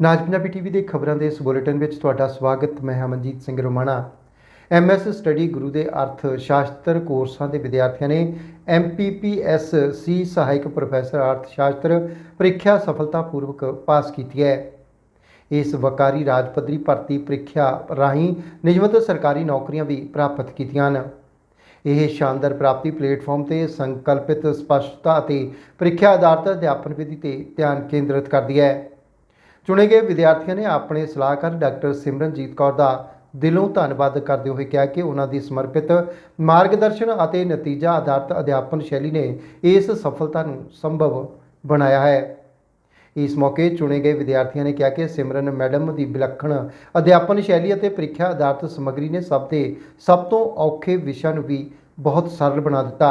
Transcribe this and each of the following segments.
ਨਾਜ Punjabi TV ਦੇ ਖਬਰਾਂ ਦੇ ਇਸ ਬੁਲੇਟਿਨ ਵਿੱਚ ਤੁਹਾਡਾ ਸਵਾਗਤ, ਮੈਂ ਅਮਨਜੀਤ ਸਿੰਘ ਰੋਮਾਣਾ। ਐਮਐਸ ਸਟੱਡੀ ਗੁਰੂ ਦੇ ਅਰਥ ਸ਼ਾਸਤਰ ਕੋਰਸਾਂ ਦੇ ਵਿਦਿਆਰਥੀਆਂ ਨੇ ਐਮਪੀਪੀਐਸ ਸੀ ਸਹਾਇਕ ਪ੍ਰੋਫੈਸਰ ਅਰਥ ਸ਼ਾਸਤਰ ਪ੍ਰੀਖਿਆ ਸਫਲਤਾਪੂਰਵਕ ਪਾਸ ਕੀਤੀ ਹੈ। ਇਸ ਵਕਾਰੀ ਰਾਜ ਪੱਧਰੀ ਭਰਤੀ ਪ੍ਰੀਖਿਆ ਰਾਹੀਂ ਨਿਯਮਤ ਸਰਕਾਰੀ ਨੌਕਰੀਆਂ ਵੀ ਪ੍ਰਾਪਤ ਕੀਤੀਆਂ ਹਨ। ਇਹ ਸ਼ਾਨਦਾਰ ਪ੍ਰਾਪਤੀ ਪਲੇਟਫਾਰਮ ਤੇ ਸੰਕਲਪਿਤ ਸਪਸ਼ਟਤਾ ਅਤੇ ਪ੍ਰੀਖਿਆ ਆਧਾਰਿਤ ਅਧਿਆਪਨ ਵਿਧੀ ਤੇ ਧਿਆਨ ਕੇਂਦਰਿਤ ਕਰਦੀ ਹੈ। ਚੁਣੇ ਗਏ ਵਿਦਿਆਰਥੀਆਂ ਨੇ ਆਪਣੇ ਸਲਾਹਕਾਰ ਡਾਕਟਰ ਸਿਮਰਨਜੀਤ ਕੌਰ ਦਾ ਦਿਲੋਂ ਧੰਨਵਾਦ ਕਰਦੇ ਹੋਏ ਕਿਹਾ ਕਿ ਉਹਨਾਂ ਦੀ ਸਮਰਪਿਤ ਮਾਰਗਦਰਸ਼ਨ ਅਤੇ ਨਤੀਜਾ ਆਧਾਰਿਤ ਅਧਿਆਪਨ ਸ਼ੈਲੀ ਨੇ ਇਸ ਸਫਲਤਾ ਨੂੰ ਸੰਭਵ ਬਣਾਇਆ ਹੈ। ਇਸ ਮੌਕੇ ਚੁਣੇ ਗਏ ਵਿਦਿਆਰਥੀਆਂ ਨੇ ਕਿਹਾ ਕਿ ਸਿਮਰਨ ਮੈਡਮ ਦੀ ਵਿਲੱਖਣ ਅਧਿਆਪਨ ਸ਼ੈਲੀ ਅਤੇ ਪ੍ਰੀਖਿਆ ਆਧਾਰਿਤ ਸਮੱਗਰੀ ਨੇ ਸਭ ਦੇ ਸਭ ਤੋਂ ਔਖੇ ਵਿਸ਼ਿਆਂ ਨੂੰ ਵੀ ਬਹੁਤ ਸਰਲ ਬਣਾ ਦਿੱਤਾ।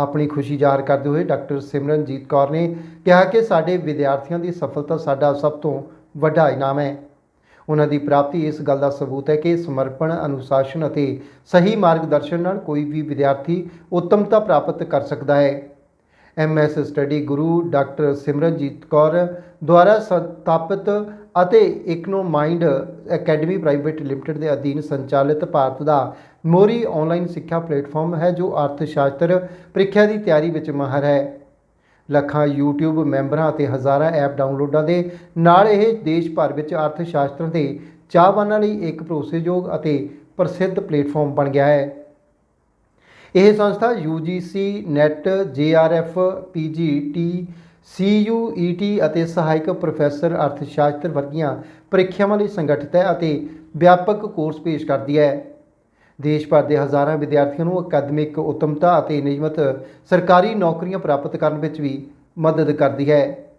ਆਪਣੀ ਖੁਸ਼ੀ ਜ਼ਾਹਰ ਕਰਦੇ ਹੋਏ ਡਾਕਟਰ ਸਿਮਰਨਜੀਤ ਕੌਰ ਨੇ ਕਿਹਾ ਕਿ ਸਾਡੇ ਵਿਦਿਆਰਥੀਆਂ ਦੀ ਸਫਲਤਾ ਸਾਡਾ ਸਭ ਤੋਂ ਵੱਡਾ ਇਨਾਮ ਹੈ। ਉਹਨਾਂ ਦੀ ਪ੍ਰਾਪਤੀ ਇਸ ਗੱਲ ਦਾ ਸਬੂਤ ਹੈ ਕਿ ਸਮਰਪਣ, ਅਨੁਸ਼ਾਸਨ ਅਤੇ ਸਹੀ ਮਾਰਗਦਰਸ਼ਨ ਨਾਲ ਕੋਈ ਵੀ ਵਿਦਿਆਰਥੀ ਉੱਤਮਤਾ ਪ੍ਰਾਪਤ ਕਰ ਸਕਦਾ ਹੈ। MS study Guru doctor Simranjeet Kaur ਦੁਆਰਾ ਸਥਾਪਿਤ ਅਤੇ Econo Mind Academy Private Limited ਦੇ ਅਧੀਨ ਸੰਚਾਲਿਤ ਭਾਰਤ ਦਾ ਮੋਰੀ ਆਨਲਾਈਨ ਸਿੱਖਿਆ ਪਲੇਟਫਾਰਮ ਹੈ, ਜੋ ਅਰਥ ਸ਼ਾਸਤਰ ਪ੍ਰੀਖਿਆ ਦੀ ਤਿਆਰੀ ਵਿੱਚ ਮਾਹਰ ਹੈ। ਲੱਖਾਂ YouTube ਮੈਂਬਰਾਂ ਅਤੇ ਹਜ਼ਾਰਾਂ ਐਪ ਡਾਊਨਲੋਡਾਂ ਦੇ ਨਾਲ ਇਹ ਦੇਸ਼ ਭਰ ਵਿੱਚ ਅਰਥ ਸ਼ਾਸਤਰ ਦੇ ਚਾਹਵਾਨਾਂ ਲਈ ਇੱਕ ਭਰੋਸੇਯੋਗ ਅਤੇ ਪ੍ਰਸਿੱਧ ਪਲੇਟਫਾਰਮ ਬਣ ਗਿਆ ਹੈ। ਇਹ ਸੰਸਥਾ UGC NET JRF PGT CUET ਅਤੇ ਸਹਾਇਕ ਪ੍ਰੋਫੈਸਰ ਅਰਥਸ਼ਾਸ਼ਤਰ ਵਰਗੀਆਂ ਪ੍ਰੀਖਿਆਵਾਂ ਲਈ ਸੰਗਠਿਤ ਹੈ ਅਤੇ ਵਿਆਪਕ ਕੋਰਸ ਪੇਸ਼ ਕਰਦੀ ਹੈ। ਦੇਸ਼ ਭਰ ਦੇ ਹਜ਼ਾਰਾਂ ਵਿਦਿਆਰਥੀਆਂ ਨੂੰ ਅਕਾਦਮਿਕ ਉੱਤਮਤਾ ਅਤੇ ਨਿਯਮਤ ਸਰਕਾਰੀ ਨੌਕਰੀਆਂ ਪ੍ਰਾਪਤ ਕਰਨ ਵਿੱਚ ਵੀ ਮਦਦ ਕਰਦੀ ਹੈ।